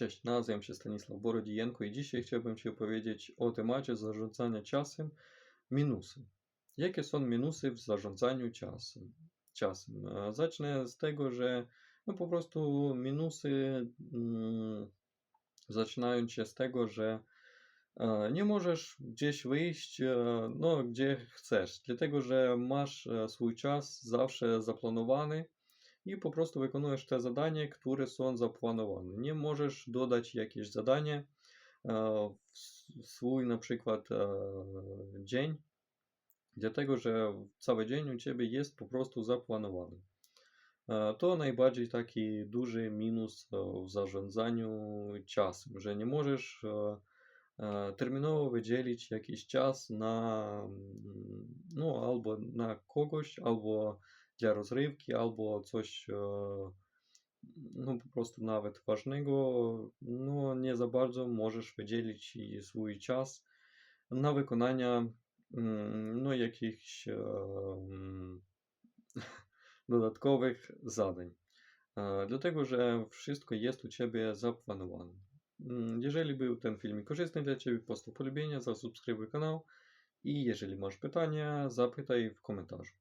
Cześć, nazywam się Stanisław Borodijenko i dzisiaj chciałbym Ci opowiedzieć o temacie zarządzania czasem. Minusy. Jakie są minusy w zarządzaniu czasem? czasem? Zacznę z tego, że no po prostu minusy mm, zaczynają się z tego, że e, nie możesz gdzieś wyjść, e, no, gdzie chcesz, dlatego że masz e, swój czas zawsze zaplanowany i po prostu wykonujesz te zadania, które są zaplanowane. Nie możesz dodać jakieś zadanie e, w swój na przykład e, dzień, dlatego że cały dzień u Ciebie jest po prostu zaplanowany. E, To najbardziej taki duży minus w zarządzaniu czasem, że nie możesz terminowo wydzielić jakiś czas na, mm, no, albo na kogoś, albo dla rozrywki, albo coś, no, po prostu nawet ważnego, no, nie za bardzo możesz wydzielić swój czas na wykonanie, no, jakichś dodatkowych zadań. Dlatego, że wszystko jest u Ciebie zaplanowane. Jeżeli był ten filmik korzystny dla Ciebie, postaw polubienie, zasubskrybuj kanał i jeżeli masz pytania, zapytaj w komentarzu.